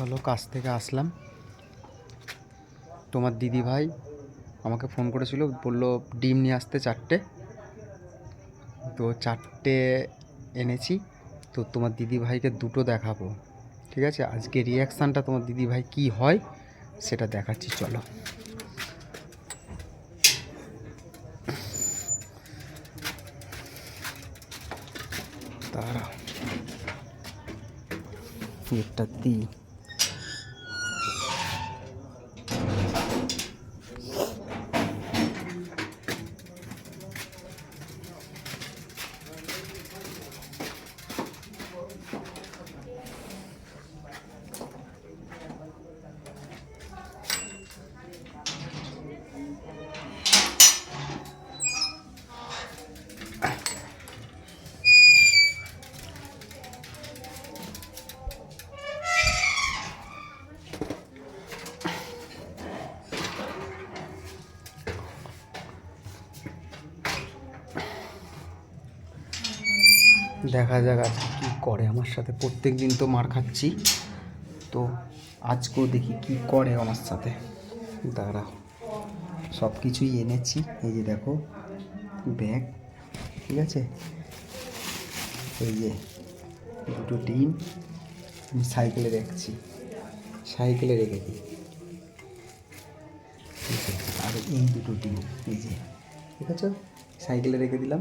হলো কাজ থেকে আসলাম। তোমার দিদি ভাই আমাকে ফোন করেছিল, বলল ডিম নিয়ে আসতে চারটে। তো চারটে এনেছি, তো তোমার দিদি ভাইকে দুটো দেখাবো। ঠিক আছে? আজকে রিয়াকশানটা তোমার দিদি ভাই কী হয়, সেটা দেখাচ্ছি, চলো। তারা এটা দিই। দেখা যাক আজকে কী করে। আমার সাথে প্রত্যেক দিন তো মার খাচ্ছি। তো আজকেও দেখি কি করে আমার সাথে। দাঁড়াও সব কিছুই এনেছি। এই যে দেখো, ব্যাগ, ঠিক আছে? এই যে দুটো ডিম আমি সাইকেলে রাখছি। সাইকেলে রেখে দিই। আর এই দুটো ডিম, এই যে, ঠিক আছে? সাইকেলে রেখে দিলাম।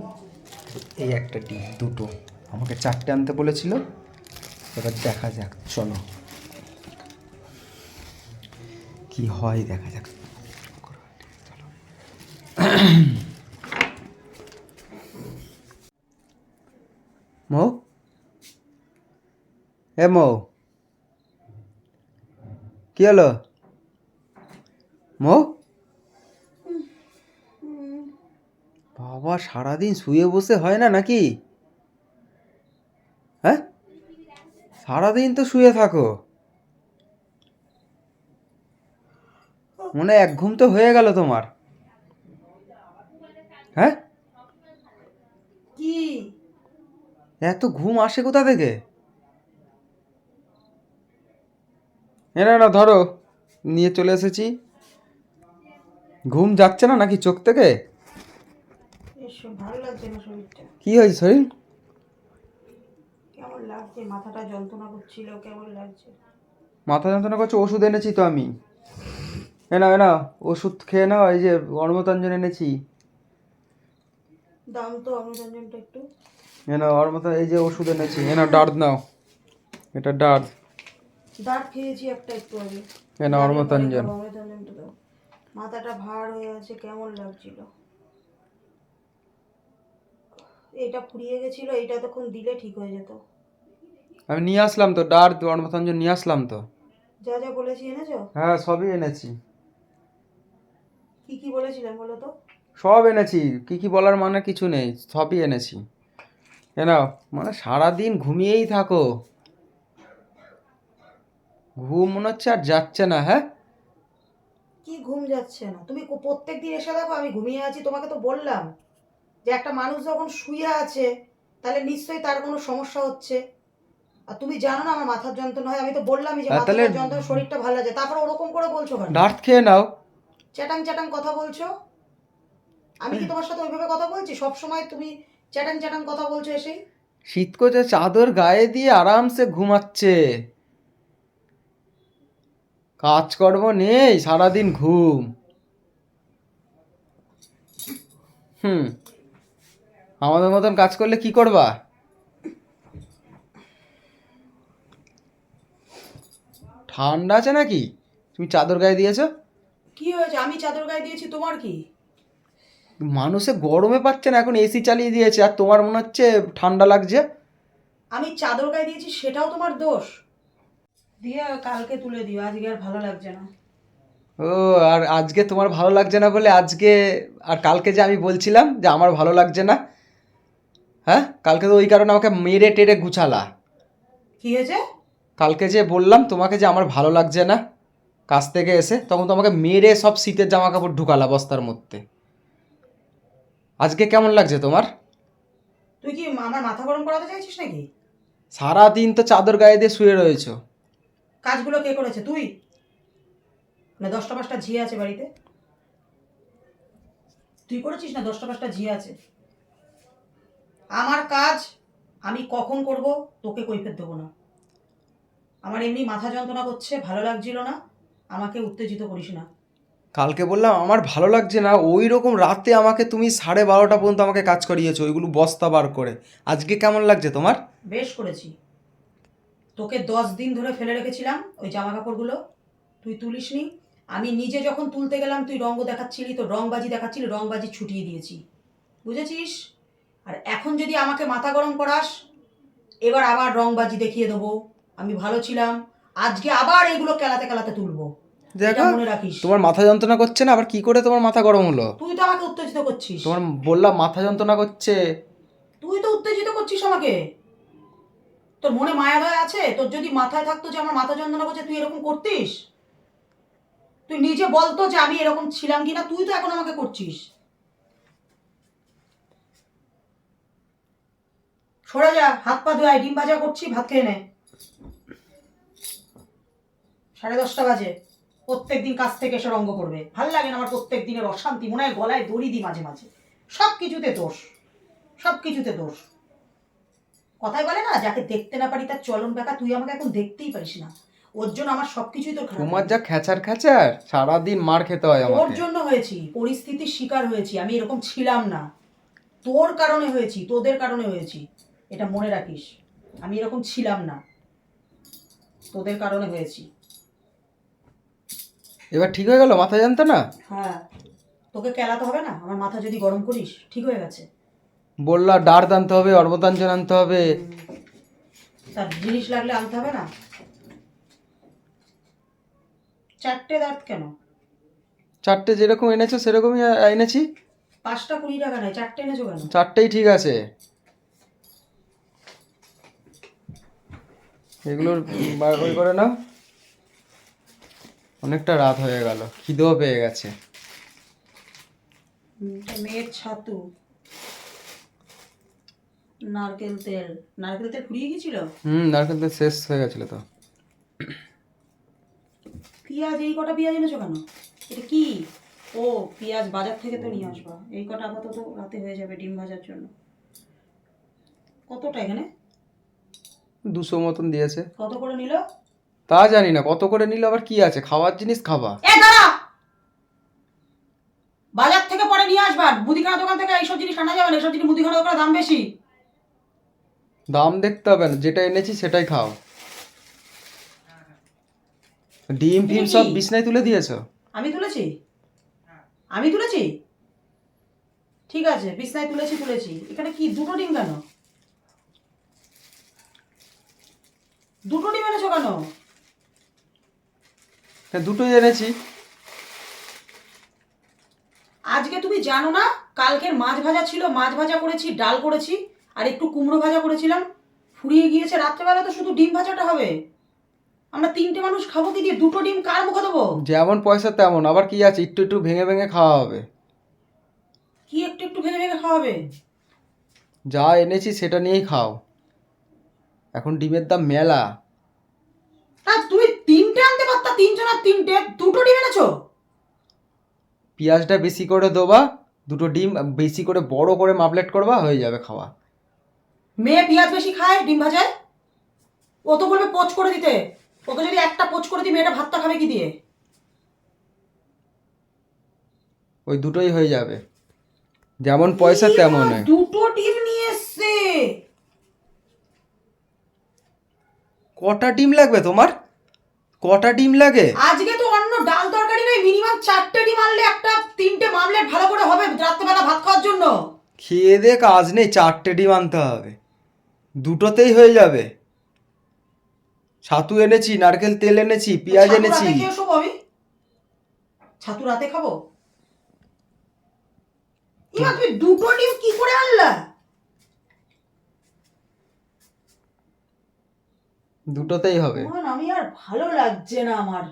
এই একটা ডিম, দুটো। আমাকে চারটে আনতে বলেছিল, এবার দেখা যাক, চলো। কি হয় দেখা যাক। মৌ? এ মৌ। কি হলো? মৌ? বাবা, সারাদিন শুয়ে বসে হয় না নাকি? হ্যাঁ? সারাদিন তো শুয়ে থাকো। মনে এক ঘুম তো হয়ে গেল তোমার। হ্যাঁ? কি? এত ঘুম আসে কোথা থেকে? এ না ধরো নিয়ে চলে এসেছি। ঘুম যাচ্ছে না নাকি চোখ থেকে? কি হয়েছে শরীর? লাগছে? মাথাটা যন্ত্রণা করছিল কেমন লাগছে? মাথা যন্ত্রণা করছে ওষুধ এনেছি তো আমি। এ না এ না ওষুধ খেয়ে নাও এই যে অর্মতাঞ্জন এনেছি। দাম তো অমৃতঞ্জনটা একটু। এ না অর্মতা এই যে ওষুধ এনেছি। এ না ডার্দ নাও। এটা ডার্দ। দাঁত খেয়েছি একটা একটু আগে। এ না অর্মতাঞ্জন দাও। মাথাটা ভার হয়ে আছে কেমন লাগছিল? এটা ফুরিয়ে গেছিল এটা তখন দিলে ঠিক হয়ে যেত। আমি নিয়ে আসলাম তো ডার্দ অর্মতাঞ্জন নিয়ে আসলাম তো। যা যা বলেছি এনেছো? হ্যাঁ সবই এনেছি। কি কি বলেছিলেন বলো তো? সব এনেছি কি কি বলার মানে কিছু নেই সবই এনেছি। এ নাও মানে সারাদিন ঘুমিয়েই থাকো। ঘুম মনে হচ্ছে আর যাচ্ছে না হ্যাঁ? কি ঘুম যাচ্ছে না? তুমি প্রত্যেক দিন এসে দেখো আমি ঘুমিয়ে আছি তোমাকে তো বললাম। যে একটা মানুষ যখন শুয়ে আছে তাহলে নিশ্চয়ই তার কোনো সমস্যা হচ্ছে। আর তুমি জানো না আমার মাথার যন্ত্রণা হয় আমি তো বললামই যে মাথার যন্ত্রণা শরীরটা ভালো লাগে তারপর ওরকম করে বলছো কেন? ডার্থ খেয়ে নাও। চ্যাটাং চ্যাটাং কথা বলছো? আমি কি তোমার সাথে ওইভাবে কথা বলছি? সব সময় তুমি চ্যাটাং চ্যাটাং কথা বলছো এসেই? শীত করছে চাদর গায়ে দিয়ে আরামসে ঘুমাচ্ছে। কাজকর্ম নেই সারাদিন ঘুম। হুম। আমাদের মতন কাজ করলে কি করবা? ঠান্ডা আছে নাকি? তুমি চাদর গায়ে দিয়েছ? কি হয়েছে? আমি চাদর গায়ে দিয়েছি তোমার কি? মানুষে গরমে পাচ্ছে না এখন এসি চালিয়ে দিয়েছে আর তোমার মনে হচ্ছে ঠান্ডা লাগছে? আমি চাদর গায়ে দিয়েছি সেটাও তোমার দোষ। দিয়ে কালকে তুলে দিও আজকে আর ভালো লাগছে না। ও আর আজকে তোমার ভালো লাগছে না বলে আজকে আর কালকে যে আমি বলছিলাম যে আমার ভালো লাগছে না হ্যাঁ? কালকে তো ওই কারণে আমাকে মেরে টেরে গুছালা। কি হয়েছে? কালকে যে বললাম তোমাকে যে আমার ভালো লাগছে না কাজ থেকে এসে তখন তো আমাকে মেরে সব শীতের জামা কাপড় ঢুকালা বস্তার মধ্যে। আজকে কেমন লাগছে তোমার? তুই কি আমার মাথা গরম করাতে চাইছিস নাকি? সারাদিন তো চাদর গায়ে দিয়ে শুয়ে রয়েছো। কাজগুলো কে করেছে? তুই? না দশটা পাঁচটা ঝিয়ে আছে বাড়িতে। তুই করেছিস না দশটা পাঁচটা ঝিয়ে আছে? আমার কাজ আমি কখন করব তোকে কৈফের দেবো না। আমার এমনি মাথা যন্ত্রণা করছে ভালো লাগছিল না। আমাকে উত্তেজিত করিস না। কালকে বললাম আমার ভালো লাগছে না ওই রকম রাতে আমাকে তুমি সাড়ে বারোটা পর্যন্ত আমাকে কাজ করিয়েছো ওইগুলো বস্তা বার করে। আজকে কেমন লাগছে তোমার? বেশ করেছি। তোকে দশ দিন ধরে ফেলে রেখেছিলাম ওই জামা কাপড়গুলো তুই তুলিসনি। আমি নিজে যখন তুলতে গেলাম তুই রঙ্গ দেখাচ্ছিলি তো রংবাজি দেখাচ্ছিলি রংবাজি ছুটিয়ে দিয়েছি। বুঝেছিস? আর এখন যদি আমাকে মাথা গরম করাস এবার আবার রংবাজি দেখিয়ে দেবো। আমি ভালো ছিলাম। আজকে আবার এইগুলো কেলাতে কেলাতে তুলবো। দেখো তোমার মাথা যন্ত্রণা করছে না আবার কি করে তোমার মাথা গরম হলো? তুই তো আমাকে উত্তেজিত করছিস। তোমার বললাম মাথা যন্ত্রণা করছে। তুই তো উত্তেজিত করছিস আমাকে। তোর মনে মায়া দয়া আছে? তোর যদি মাথায় থাকতো যে আমার মাথা যন্ত্রণা করছে তুই এরকম করতিস? তুই নিজে বলতো যে আমি এরকম ছিলাম কিনা তুই তো এখন আমাকে করছিস। সরে যা হাত পা ধোয় ডিম ভাজা করছি ভাত খেয়ে নে। সাড়ে দশটা বাজে। প্রত্যেক দিন কাজ থেকে এসে রঙ্গ করবে। ভালো লাগে না আমার প্রত্যেক দিনের অশান্তি মনে হয় গলায় দড়ি দিই মাঝে মাঝে। সব কিছুতে দোষ সব কিছুতে দোষ। কথাই বলে না যাকে দেখতে না পারি তার চলন বেকা তুই আমাকে এখন দেখতেই পারিস না। ওর জন্য আমার সবকিছুই খারাপ তোমার যা খেচার খেচার সারাদিন মার খেতে হয় তোর আমাকে। জন্য হয়েছি পরিস্থিতির শিকার হয়েছি আমি এরকম ছিলাম না। তোর কারণে হয়েছি তোদের কারণে হয়েছি এটা মনে রাখিস। আমি এরকম ছিলাম না তোদের কারণে হয়েছি। এবার ঠিক হয়ে গেল? মাথা জানতো না? হ্যাঁ। তোকে কেলাতে হবে না? আমার মাথা যদি গরম করিস ঠিক হয়ে গেছে। বললা ডার আনতে হবে অর্বতাঞ্জন আনতে হবে। তার জিনিস লাগলে আনতে হবে না? চারটে দাঁত কেন? চারটে যেরকম এনেছো সেরকমই এনেছি। পাঁচটা কুড়ি টাকা নেয় চারটে এনেছো কেন? চারটেই ঠিক আছে। এগুলোর বার করে করে নাও। অনেকটা রাত হয়ে গেল খিদেও পেয়ে গেছে। মেয়ের ছাতু। নারকেল তেল। নারকেল তেল ফুরিয়ে গেছিল হুম নারকেল তেল শেষ হয়ে গেছিল তো। পেঁয়াজ এই কটা পেঁয়াজ এনেছো কেন? এটা কি? ও পেঁয়াজ বাজার থেকে তো নিয়ে আসবা। এই কটা আপাতত রাতে হয়ে যাবে ডিম ভাজার জন্য। কতটা এখানে? দুশো মতন দিয়েছে। কত করে নিল? তা জানি না কত করে নিলে আবার কি আছে? খাওয়ার জিনিস খাবা। এ দাঁড়া! বাজার থেকে পরে নিয়ে আসবা মুদিখানা দোকান থেকে এইসব জিনিস আনা যাবে না এইসব জিনিস মুদিখানা দোকানের দাম বেশি। দাম দেখতে হবে না যেটা এনেছি সেটাই খাও। ডিম ফিম সব বিছনায় তুলে দিয়েছ? আমি তুলেছি? আমি তুলেছি? ঠিক আছে বিছনায় তুলেছি তুলেছি। এখানে কি দুটো ডিম কেন? দুটো ডিম এনেছো কেন? দুটোই এনেছি আজকে তুমি জানো না কালকের মাছ ভাজা ছিল মাছ ভাজা করেছি ডাল করেছি আর একটু কুমড়ো ভাজা করেছিলাম। ফুরিয়ে গিয়েছে রাত্রেবেলা তো শুধু ডিম ভাজাটা হবে। আমরা তিনটে মানুষ খাব কি দিয়ে? দুটো ডিম কার মুখে দেবো? যেমন পয়সা তেমন আবার কি আছে? একটু একটু ভেঙে ভেঙে খাওয়া হবে। কি একটু একটু ভেঙে ভেঙে খাওয়া হবে? যা এনেছি সেটা নিয়েই খাও। এখন ডিমের দাম মেলা। না তুমি তিনজন আর তিনটে দুটো ডিম এনেছো? পেঁয়াজটা বেশি করে দেবা দুটো ডিম বেশি করে বড় করে মাপলেট করবা হয়ে যাবে খাওয়া। মেয়ে পেঁয়াজ বেশি খায় ডিম ভাজায়? ও তো বলবে পোচ করে দিতে। ওকে যদি একটা পোচ করে দিই মেয়েটা ভাতটা খাবে কি দিয়ে? ওই দুটোই হয়ে যাবে। যেমন পয়সা তেমন দুটো ডিম নিয়ে এসছে। কটা ডিম লাগবে তোমার? কটা ডিম লাগে? আজকে তো অন্য ডাল তরকারি নয় মিনিমাম চারটে ডিম আনলে একটা তিনটে মামলেট ভালো করে হবে রাত্রেবেলা ভাত খাওয়ার জন্য। খেয়ে দে কাজ নেই চারটে ডিম আনতে হবে। দুটোতেই হয়ে যাবে। ছাতু এনেছি নারকেল তেল এনেছি পেঁয়াজ এনেছি। আমি? ছাতু রাতে খাব? ইমা তুমি দুটো ডিম কি করে আনলা? দুটোতেই হবে। মন আমি আর ভালো লাগছে না আমার।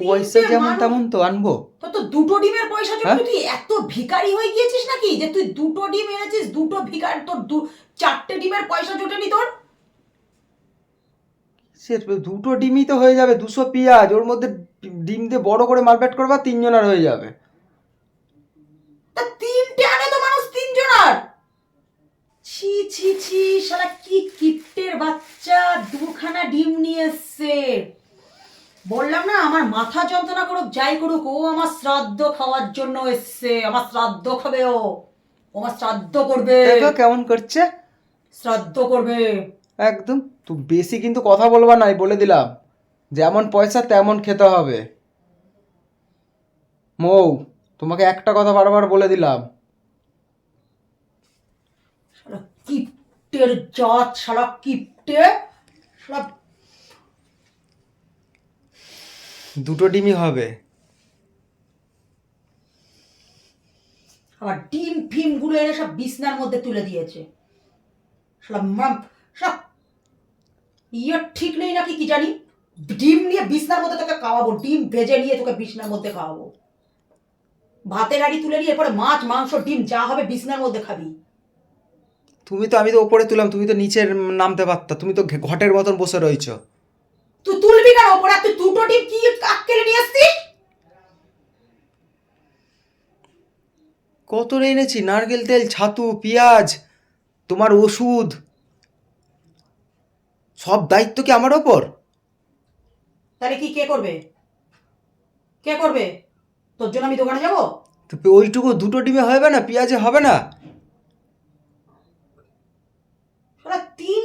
পয়সা যেমন তেমন তো আনব। তো তো দুটো ডিমের পয়সা জন্য হ্যাঁ? তুই এত ভিখারি হয়ে গিয়েছিস নাকি? যে তুই দুটো ডিম এনেছিস দুটো ভিখার তোর দু চারটে ডিমের পয়সা জোটেনি তোর? সে দুটো ডিমই তো হয়ে যাবে দুশো পেঁয়াজ। ওর মধ্যে ডিম দিয়ে বড় করে মারপ্যাট করবা তিনজনের হয়ে যাবে। ছি ছি শালা কি কিপ্টের বাচ্চা। দুখানা ডিম নিয়ে এসছে। বললাম না আমার মাথা যন্ত্রণা করুক যাই করুক ও আমার শ্রাদ্ধ খাওয়ার জন্য এসছে। আমার শ্রাদ্ধ খাবে ও। ও আমার শ্রাদ্ধ করবে। কেমন করছে? শ্রাদ্ধ করবে। একদম তো বেশি কিন্তু কথা বলবা নাই বলে দিলাম। যেমন পয়সা তেমন খেতে হবে। মৌ তোমাকে একটা কথা বারবার বলে দিলাম। কিপ্টের জাত কিপ্টে? দুটো ডিমই হবে। আবার ডিম ফিমগুলো এনে সব বিছনার মধ্যে তুলে দিয়েছে। মাম শালা। ইয়ে ঠিক নেই নাকি কি জানি? ডিম নিয়ে বিছনার মধ্যে তোকে খাওয়াবো ডিম ভেজে নিয়ে তোকে বিছনার মধ্যে খাওয়াবো। ভাতের হাড়ি তুলে নিয়ে এরপরে মাছ মাংস ডিম যা হবে বিছনার মধ্যে খাবি। তুমি তো আমি তো ওপরে তুলাম তুমি তো নিচের নামতে পারতা তুমি তো ঘটের মতন বসে রয়েছো। তুই তুলবি কেন ওপরে? তুই দুটো ডিম কি আক্কেলে নিয়ে আসছিস? কত এনেছি? নারকেল তেল ছাতু পেঁয়াজ তোমার ওষুধ। সব দায়িত্ব কি আমার ওপর? তাহলে কি কে করবে? কে করবে? তোর জন্য আমি দোকানে যাব? তো ওইটুকু দুটো ডিমে হবে না পেঁয়াজে হবে না ওরা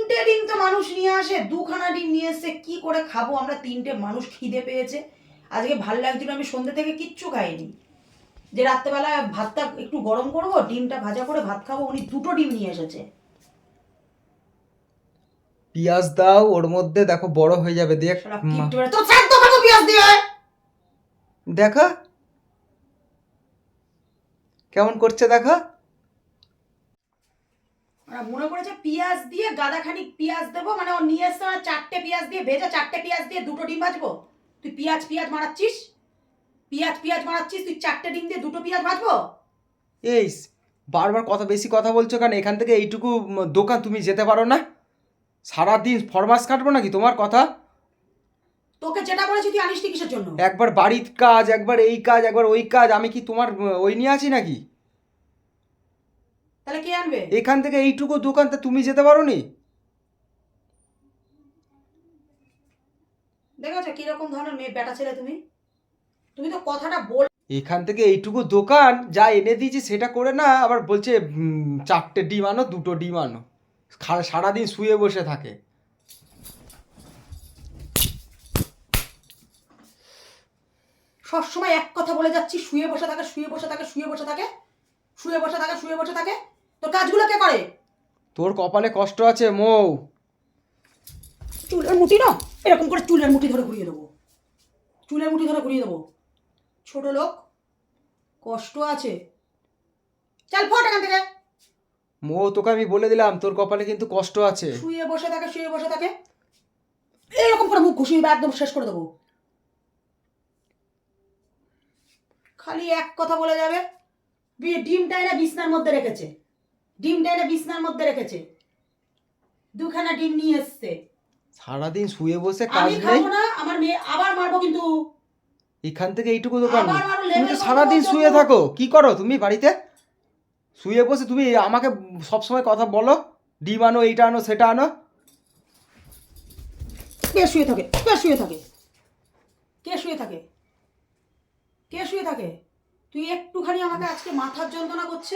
তিনটে ডিম তো মানুষ নিয়ে আসে দুখানা ডিম নিয়ে এসে কি করে খাব? আমরা তিনটে মানুষ খিদে পেয়েছে। আজকে ভালো লাগছিল আমি সন্ধ্যে থেকে কিচ্ছু খাইনি। যে রাত্রেবেলা ভাতটা একটু গরম করব ডিমটা ভাজা করে ভাত খাব উনি দুটো ডিম নিয়ে এসেছে। পেঁয়াজ দাও ওর মধ্যে দেখো বড় হয়ে যাবে দেখ কিপ্টে বেটা, তোর খাব পেঁয়াজ দিয়ে দেখো। কেমন করছে দেখো? মনে করেছে পেঁয়াজ দিয়ে গাদা খানিক পেঁয়াজ দেবো? মানে ও নিয়ে এসছে মানে চারটে পেঁয়াজ দিয়ে ভেজে চারটে পেঁয়াজ দিয়ে দুটো ডিম ভাজবো? তুই পেঁয়াজ পেঁয়াজ মারাচ্ছিস? পেঁয়াজ পেঁয়াজ মারাচ্ছিস তুই চারটে ডিম দিয়ে দুটো পেঁয়াজ ভাজবো? এই বারবার কথা বেশি কথা বলছো কেন? এখান থেকে এইটুকু দোকান তুমি যেতে পারো না? সারাদিন ফরমাস কাটবো নাকি তোমার কথা? তোকে যেটা বলেছি তুই আনিসনি কিসের জন্য? একবার বাড়ির কাজ একবার এই কাজ একবার ওই কাজ আমি কি তোমার ওই নিয়ে আছি নাকি? তাহলে কে আনবে? এখান থেকে এইটুকু দোকানটা তুমি যেতে পারো নি দেখেছ কীরকম ধরনের মেয়ে বেটা ছেলে তুমি? তুমি তো কথাটা বল এখান থেকে এইটুকু দোকান যা এনে দিয়েছি সেটা করে না আবার বলছে চারটে ডিম আনো দুটো ডিম আনো। সারাদিন শুয়ে বসে থাকে। সবসময় এক কথা বলে যাচ্ছি শুয়ে বসে থাকে শুয়ে বসে থাকে শুয়ে বসে থাকে শুয়ে বসে থাকে শুয়ে বসে থাকে। তোর কাজগুলো কে করে? তোর কপালে কষ্ট আছে মৌ। চুলের মুঠি না? এরকম করে চুলের মুঠি ধরে ঘুরিয়ে দেবো। চুলের মুঠি ধরে ঘুরিয়ে দেবো। ছোট লোক কষ্ট আছে। চাল ফট এখান থেকে। মৌ তোকে আমি বলে দিলাম তোর কপালে কিন্তু কষ্ট আছে। শুয়ে বসে থাকে শুয়ে বসে থাকে। এরকম করে মুখ ঘুষিয়ে একদম শেষ করে দেবো। খালি এক কথা বলে যাবে বি- ডিমটা এরা বিছনার মধ্যে রেখেছে। ডিমটা এনে বিছনার মধ্যে রেখেছে। দুখানা ডিম নিয়ে এসছে। সারাদিন শুয়ে বসে কাজ আমি নেই? না আমার মেয়ে আবার মারবো কিন্তু। এখান থেকে এইটুকু দোকান তুমি তো সারাদিন শুয়ে থাকো কি করো তুমি বাড়িতে? শুয়ে বসে তুমি আমাকে সবসময় কথা বলো ডিম আনো এইটা আনো সেটা আনো। কে শুয়ে থাকে? কে শুয়ে থাকে? কে শুয়ে থাকে? কে শুয়ে থাকে? তুই একটুখানি আমাকে আজকে মাথার যন্ত্রণা করছে?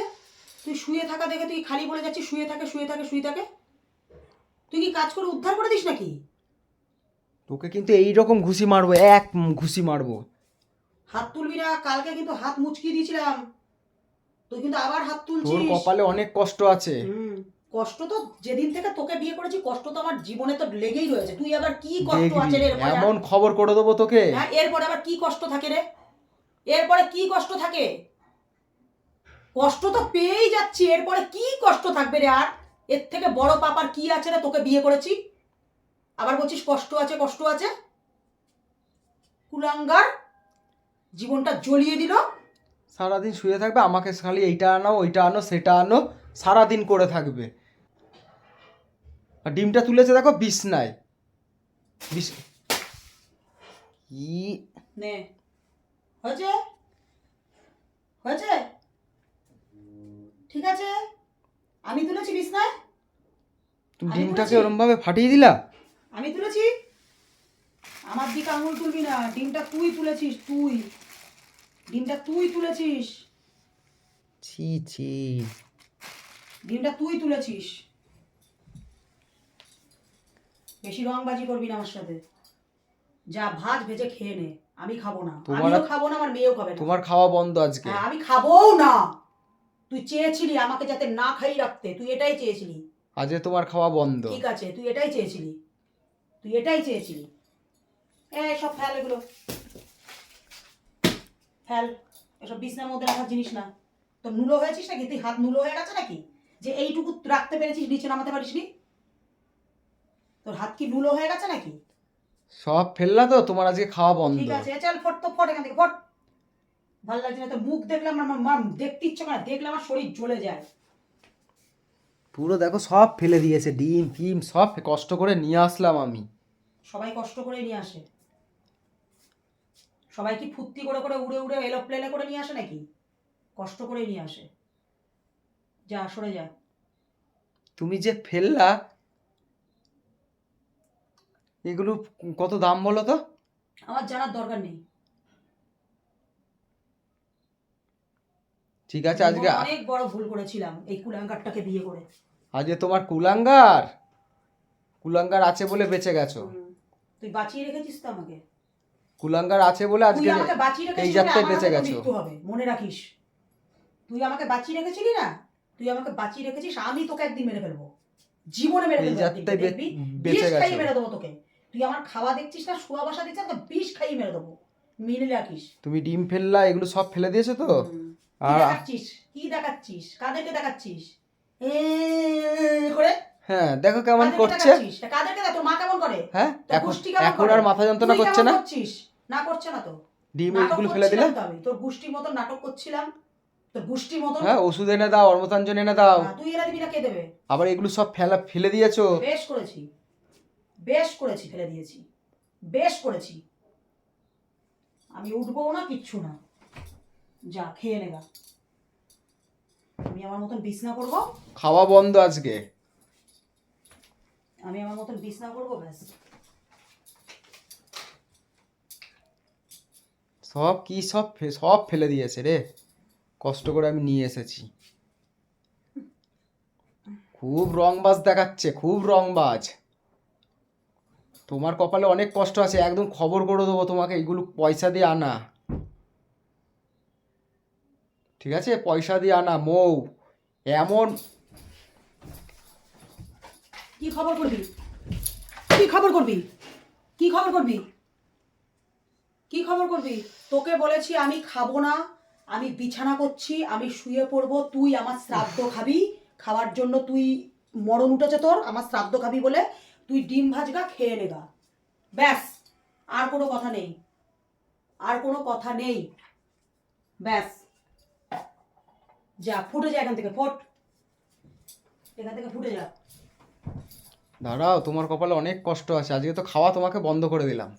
তুই শুয়ে থাকা দেখে তুই খালি বলে যাচ্ছিস শুয়ে থাকে শুয়ে থাকে শুয়ে থাকে? তুই কি কাজ করে উদ্ধার করে দিস নাকি? তোকে কিন্তু এই রকম ঘুষি মারবো এক ঘুষি মারবো। হাত তুলবি না কালকে কিন্তু হাত মুচকিয়ে দিয়েছিলাম। তুই কিন্তু আবার হাত তুলছিস। তোর কপালে অনেক কষ্ট আছে। কষ্ট তো যেদিন থেকে তোকে বিয়ে করেছি কষ্ট তো আমার জীবনে তো লেগেই রয়েছে। তুই আবার কি কষ্ট আছে রে এমন খবর করে দেবো তোকে। হ্যাঁ এরপরে আবার কি কষ্ট থাকে রে? এরপরে কি কষ্ট থাকে? কষ্ট তো পেয়েই যাচ্ছি এরপরে কি কষ্ট থাকবে রে আর? এর থেকে বড় পাপার কি আছে রে? তোকে বিয়ে করেছি। আবার বলছিস কষ্ট আছে কষ্ট আছে? কুলাঙ্গার জীবনটা জ্বলিয়ে দিল। সারাদিন শুয়ে থাকবে আমাকে খালি এইটা আনো ওইটা আনো সেটা আনো সারাদিন করে থাকবে। আর ডিমটা তুলেছে দেখো বিছনায়। বিশ- কি? নে। হয়েছে? হয়েছে? ঠিক আছে? আমি তুলেছি বিছনায়। তুমি ডিমটাকে ওরম ভাবে ফাটিয়ে দিলা? আমি তুলেছি। আমার দিকে আঙুল তুলবি না। ডিমটা তুই তুলেছিস তুই। ডিমটা তুই তুলেছিস। ছি ছি। ডিমটা তুই তুলেছিস। বেশি রংবাজি করবি না আমার সাথে। যা ভাত ভেজে খেয়ে নে। আমি খাব না। আমিও খাব না আমার মেয়েও খাবে না। তোমার খাওয়া বন্ধ আজকে। হ্যাঁ আমি খাবোও না। তুই চেয়েছিলি আমাকে যাতে না খাই রাখতে তুই এটাই চেয়েছিলি। আজকে তোমার খাওয়া বন্ধ। ঠিক আছে তুই এটাই চেয়েছিলি। তুই এটাই চেয়েছিলি। এই সব ফেল এগুলো। ফেল এসব বিছনার মধ্যে রাখার জিনিস না। তোর নুলো হয়েছিস নাকি? তুই হাত নুলো হয়ে গেছে নাকি? যে এইটুকু রাখতে পেরেছিস নিচে নামাতে পারিসনি? তোর হাত কি নুলো হয়ে গেছে নাকি? সব ফেললা তো? তোমার আজকে খাওয়া বন্ধ। ঠিক আছে চল ফট তো ফট এখান থেকে ফট। ভালো লাগছে না তো মুখ দেখলাম আমার আমার দেখতে ইচ্ছে করে না, দেখলে আমার শরীর জ্বলে যায়। পুরো দেখো সব ফেলে দিয়েছে ডিম ফিম সব কষ্ট করে নিয়ে আসলাম আমি। সবাই কষ্ট করে নিয়ে আসে। সবাই কি ফুর্তি করে করে উড়ে উড়ে এলো প্লেনে করে নিয়ে আসে নাকি? কষ্ট করে নিয়ে আসে। যা সরে যা। তুমি যে ফেললা এগুলো কত দাম বলো তো? আমার জানার দরকার নেই। ঠিক আছে আজকে অনেক বড় ভুল করেছিলাম এই কুলাঙ্গারটাকে বিয়ে করে। আজকে তোমার কুলাঙ্গার? কুলাঙ্গার আছে বলে বেঁচে গেছো। তুই বাঁচিয়ে রেখেছিস তো আমাকে। কুলাঙ্গার আছে বলে আজকে এই যাত্রায় বেঁচে গেছো। মনে রাখিস। তুই আমাকে বাঁচিয়ে রেখেছিলি না? তুই আমাকে বাঁচিয়ে রেখেছিস আমি তোকে একদিন মেরে ফেলব। জীবনে মেরে ফেলব একদিন, যাত্রায় বেঁচে গেছো। মেরে দেবো তোকে। তুই আমার খাওয়া দেখছিস না শোয়া বসা দিচ্ছিস তো বিষ খাইয়ে মেরে দেবো। মেনে রাখিস। তুমি ডিম ফেললা এগুলো সব ফেলে দিয়েছ তো? আর দেখাচ্ছিস? কি দেখাচ্ছিস? কাদেরকে দেখাচ্ছিস? করে? হ্যাঁ দেখো কেমন করছে। কাদেরকে দেখ মা কেমন করে? হ্যাঁ এখন এখন আর মাথা যন্ত্রণা করছে না? করছিস? না করছে না তো। ডিম নাটক ফেলে দিলে করছিলাম তো আমি তোর গোষ্ঠীর মতন নাটক করছিলাম। তোর গোষ্ঠীর মতন? হ্যাঁ ওষুধ এনে দাও অর্মতাঞ্জন এনে দাও। তুই এনে দিবি না কে দেবে? আবার এগুলো সব ফেলা ফেলে দিয়েছ? বেশ করেছি। বেশ করেছি ফেলে দিয়েছি। বেশ করেছি। আমি উঠবো না কিচ্ছু না। যা খেয়ে নেগা আমি আমার মতন বিছনা করব? খাওয়া বন্ধ আজকে। আমি আমার মতন বিছনা করব ব্যাস। সব কি সব সব ফেলে দিয়েছে রে। কষ্ট করে আমি নিয়ে এসেছি। খুব রংবাজ দেখাচ্ছে খুব রংবাজ। তোমার কপালে অনেক কষ্ট আছে একদম খবর করে দেবো তোমাকে এগুলো পয়সা দিয়ে আনা। ঠিক আছে? পয়সা দিয়ে আনা মৌ। এমন কি খবর করবি? কি খবর করবি? কি খবর করবি? কি খবর করবি? তোকে বলেছি আমি খাব না, আমি বিছানা করছি, আমি শুয়ে পড়ব, তুই আমার শ্রাদ্ধ খাবি, খাওয়ার জন্য তুই মরণ উঠেছে তোর, আমার শ্রাদ্ধ খাবি বলে তুই ডিম ভাজগা খেয়ে নেগা ব্যাস, আর কোনো কথা নেই। আর কোনো কথা নেই। ব্যাস। যা ফুটে যা এখান থেকে ফোট। এখান থেকে ফুটে যা। দাঁড়াও তোমার কপালে অনেক কষ্ট আছে। আজকে তো খাওয়া তোমাকে বন্ধ করে দিলাম।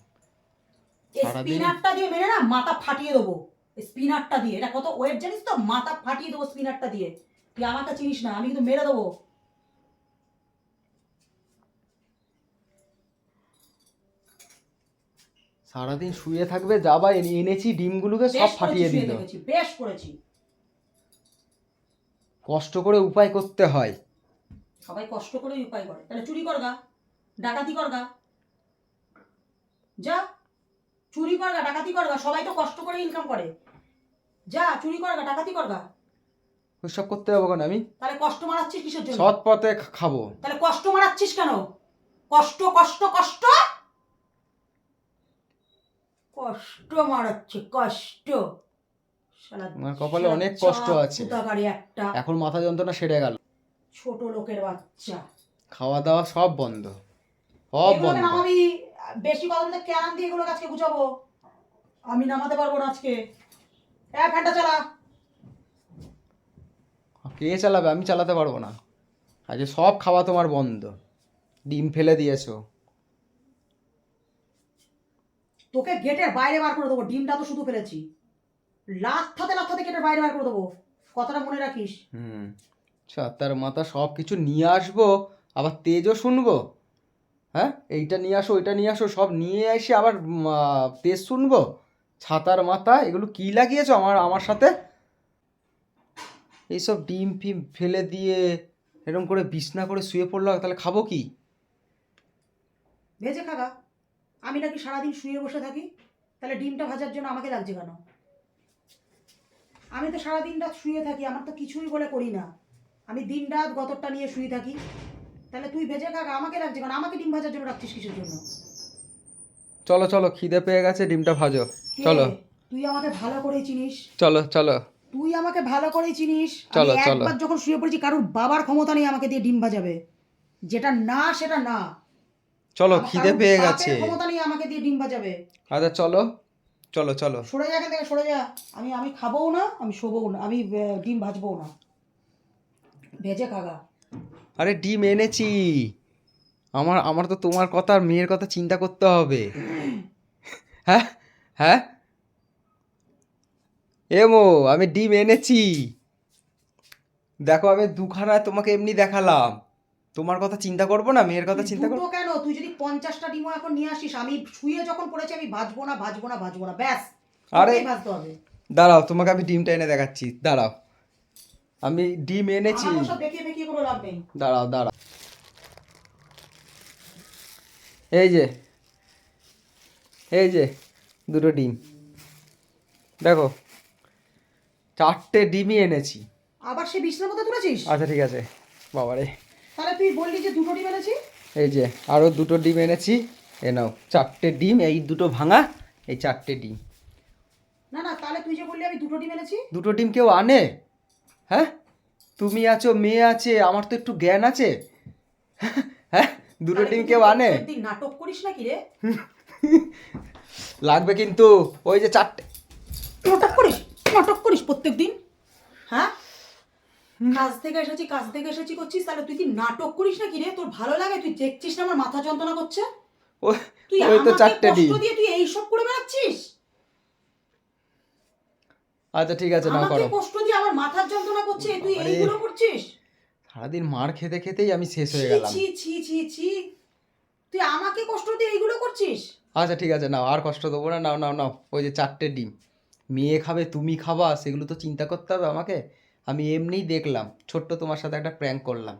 স্পিনারটা দিয়ে মেরে না মাথা ফাটিয়ে দেবো। স্পিনারটা দিয়ে এটা কত ওয়েট জানিস তো? মাথা ফাটিয়ে দেবো স্পিনারটা দিয়ে। তুই আমাকে চিনিস না আমি কিন্তু মেরে দেবো। সারাদিন শুয়ে থাকবে যাবা এনে- এনেছি ডিমগুলোকে সব ফাটিয়ে দিল। বেশ করেছি। কষ্ট করে উপায় করতে হয়। সবাই কষ্ট করে উপায় করে। তাহলে চুরি কর গা ডাকাতি কর গা যা চুরি কর গা ডাকাতি কর গা সবাই তো কষ্ট করে ইনকাম করে। যা চুরি কর গা ডাকাতি কর গা ওইসব করতে যাব কেন আমি? তাহলে কষ্ট মারাচ্ছিস কিসের জন্য? সৎ পথে খাব। তাহলে কষ্ট মারাচ্ছিস কেন? কষ্ট কষ্ট কষ্ট? কষ্ট মারাচ্ছে কষ্ট। আমার কপালে অনেক কষ্ট আছে। একটা। এখন মাথা যন্ত্রণা সেরে গেল। ছোট লোকের বাচ্চা। খাওয়া দাওয়া সব বন্ধ। সব বন্ধ। নামাবি বেশি কথা বলতে দিয়ে এগুলো আজকে গুছাবো? আমি নামাতে পারব না আজকে। হ্যাঁ ফ্যানটা চালা। কে চালাবে? আমি চালাতে পারব না। আজকে সব খাওয়া তোমার বন্ধ। ডিম ফেলে দিয়েছ। তোকে গেটের বাইরে বার করে দেবো। ডিমটা তো শুধু ফেলেছি। লাথাতে লাথাতে গেটের বাইরে বার করে দেবো। কথাটা মনে রাখিস। হুম। ছাতার মাথা সব কিছু নিয়ে আসব আবার তেজও শুনব। হ্যাঁ? এইটা নিয়ে আসো ওইটা নিয়ে আসো সব নিয়ে এসে আবার তেজ শুনব। ছাতার মাথা এগুলো কি লাগিয়েছো আমার আমার সাথে? এইসব ডিম ফিম ফেলে দিয়ে এরকম করে বিছনা করে শুয়ে পড়ল তাহলে খাব কি? ভেজে খাগা আমি নাকি সারাদিন শুয়ে বসে থাকি তাহলে ডিমটা ভাজার জন্য আমাকে লাগছে কেন? আমি তো সারাদিন রাত শুয়ে থাকি আমার তো কিছুই বলে করি না। আমি দিন রাত গতরটা নিয়ে শুয়ে থাকি। তাহলে তুই ভেজে খাগা আমাকে লাগছে কেন? আমাকে ডিম ভাজার জন্য রাখছিস কিসের জন্য? চলো চলো খিদে পেয়ে গেছে ডিমটা ভাজো। চলো। তুই আমাকে ভালো করেই চিনিস। চলো চলো। তুই আমাকে ভালো করেই চিনিস। চলো, চলো। একবার যখন শুয়ে পড়েছি কারোর বাবার ক্ষমতা নেই আমাকে দিয়ে ডিম ভাজাবে। যেটা না সেটা না। চলো খিদে পেয়ে গেছে। ক্ষমতা নেই আমাকে দিয়ে ডিম ভাজাবে। আচ্ছা চলো। চলো চলো। সরে যা এখান থেকে সরে যা। আমি আমি খাবোও না আমি শোবও না আমি ডিম ভাজবও না। ভেজে খাগা আরে ডিম এনেছি। আমার আমার তো তোমার কথা আর মেয়ের কথা চিন্তা করতে হবে। হ্যাঁ হ্যাঁ? এমো আমি ডিম এনেছি। দেখো আমি দুখানা তোমাকে এমনি দেখালাম। তোমার কথা চিন্তা করব না মেয়ের কথা চিন্তা করব। কেন? তুই যদি পঞ্চাশটা ডিমও এখন নিয়ে আসিস আমি শুয়ে যখন পড়েছি আমি ভাজবো না ভাজবো না ভাজবো না। ব্যাস আরে- ভাজতে হবে। দাঁড়াও তোমাকে আমি ডিমটা এনে দেখাচ্ছি। দাঁড়াও আমি ডিম এনেছি। দাঁড়াও দাঁড়াও। এই যে এই যে দুটো ডিম। দেখো চারটে ডিমই এনেছি। আবার সে বিছনার মধ্যে তুলেছিস? আচ্ছা ঠিক আছে। বাবারে। তাহলে তুই বললি যে দুটো ডিম এনেছি এই যে আরও দুটো ডিম এনেছি। এ নাও চারটে ডিম এই দুটো ভাঙা এই চারটে ডিম। না না তাহলে তুই যে বললি আমি দুটো ডিম এনেছি। দুটো ডিম কেউ আনে? হ্যাঁ? তুমি আছো মেয়ে আছে আমার তো একটু জ্ঞান আছে। হ্যাঁ? দুটো ডিম কেউ আনে? নাটক করিস নাকি রে? লাগবে কিন্তু ওই যে চারটে। নাটক করিস? নাটক করিস প্রত্যেক দিন হ্যাঁ? কাজ থেকে এসেছি কাজ থেকে এসেছি করছিস তাহলে তুই কি নাটক করিস রে? তোর ভালো লাগে? তুই দেখছিস না আমার মাথা যন্ত্রণা করছে? তুই ওই তো চারটে দিয়ে তুই এইসব করে বেড়াচ্ছিস? আচ্ছা ঠিক আছে আমাকে করো। কষ্ট দিয়ে আমার মাথার যন্ত্রণা করছে তুই এইগুলো করছিস? সারাদিন মার খেতে খেতেই আমি শেষ হয়ে গেলাম। ছি ছি ছি ছি। তুই আমাকে কষ্ট দিয়ে এইগুলো করছিস? আচ্ছা ঠিক আছে নাও আর কষ্ট দেবো না। নাও নাও নাও ওই যে চারটে ডিম। মেয়ে খাবে তুমি খাবা সেগুলো তো চিন্তা করতে হবে আমাকে। আমি এমনিই দেখলাম ছোট্ট তোমার সাথে একটা প্র্যাঙ্ক করলাম।